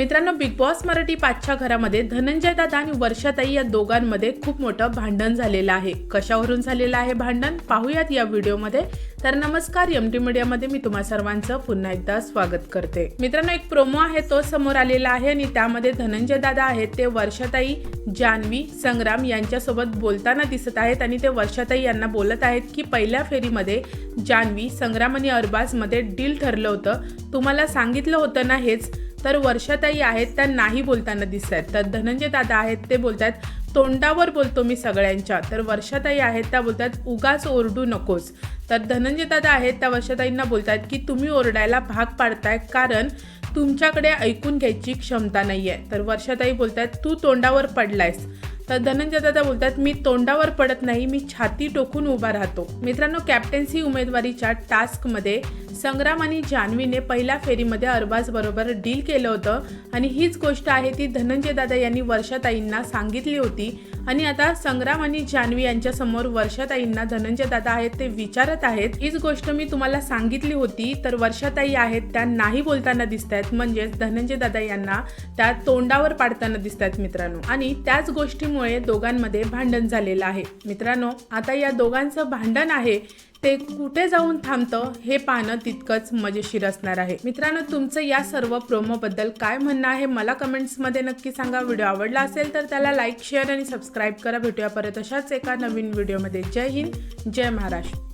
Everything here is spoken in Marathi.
मित्रांनो बिग बॉस मराठी पाचच्या घरामध्ये धनंजय दादा आणि वर्षाताई या दोघांमध्ये खूप मोठं भांडण झालेलं आहे. कशावरून झालेलं आहे भांडण? पाहूयात या व्हिडिओमध्ये. तर नमस्कार एम टी मीडियामध्ये मी तुम्हा सर्वांचं पुन्हा एकदा स्वागत करते. मित्रांनो एक प्रोमो आहे तो समोर आलेला आहे आणि त्यामध्ये धनंजय दादा आहेत ते वर्षाताई जान्हवी संग्राम यांच्यासोबत बोलताना दिसत आहेत आणि ते वर्षाताई यांना बोलत आहेत की पहिल्या फेरीमध्ये जान्हवी संग्राम आणि अरबाजमध्ये डील ठरलं होतं. तुम्हाला सांगितलं होतं ना हेच तर वर्षाताई आहेत त्या नाही बोलताना दिसत आहेत तर धनंजय दादा आहेत ते बोलत आहेत तोंडावर बोलतो मी सगळ्यांच्या. तर वर्षाताई आहेत त्या बोलतात उगाच ओरडू नकोस. तर धनंजय दादा आहेत त्या वर्षाताईंना बोलतात की तुम्ही ओरडायला भाग पाडताय कारण तुमच्याकडे ऐकून घ्यायची क्षमता नाही आहे तर वर्षाताई बोलतात तू तोंडावर पडलायस. तर धनंजय दादा बोलतात मी तोंडावर पडत नाही मी छाती टोकून उभा राहतो. मित्रांनो कॅप्टन्सी उमेदवारीच्या टास्कमध्ये संग्राम आणि जान्हवीने पहिल्या फेरीमध्ये अरबाज बरोबर डील केलं होतं. आणि हीच गोष्ट आहे ती धनंजय दादा यांनी वर्षाताईंना सांगितली होती. आणि आता संग्राम आणि जान्हवी यांच्या समोर वर्षाताईंना धनंजय दादा आहेत ते विचारत आहेत हीच गोष्ट मी तुम्हाला सांगितली होती तर वर्षाताई आहेत त्या नाही बोलताना दिसत आहेत म्हणजेच धनंजय दादा यांना त्या तोंडावर पाडताना दिसत आहेत मित्रांनो. आणि त्याच गोष्टीमुळे दोघांमध्ये भांडण झालेलं आहे. मित्रांनो आता या दोघांचं भांडण आहे ते कुठे जाऊन थांबतं हे पाहणं तितकंच मजेशीर असणार आहे. मित्रांनो तुमचं या सर्व प्रोमोबद्दल काय म्हणणं आहे मला कमेंट्समध्ये नक्की सांगा. व्हिडिओ आवडला असेल तर त्याला लाईक शेअर आणि सबस्क्राईब करा. भेटूया परत अशाच एका नवीन व्हिडिओमध्ये जय हिंद जय महाराष्ट्र.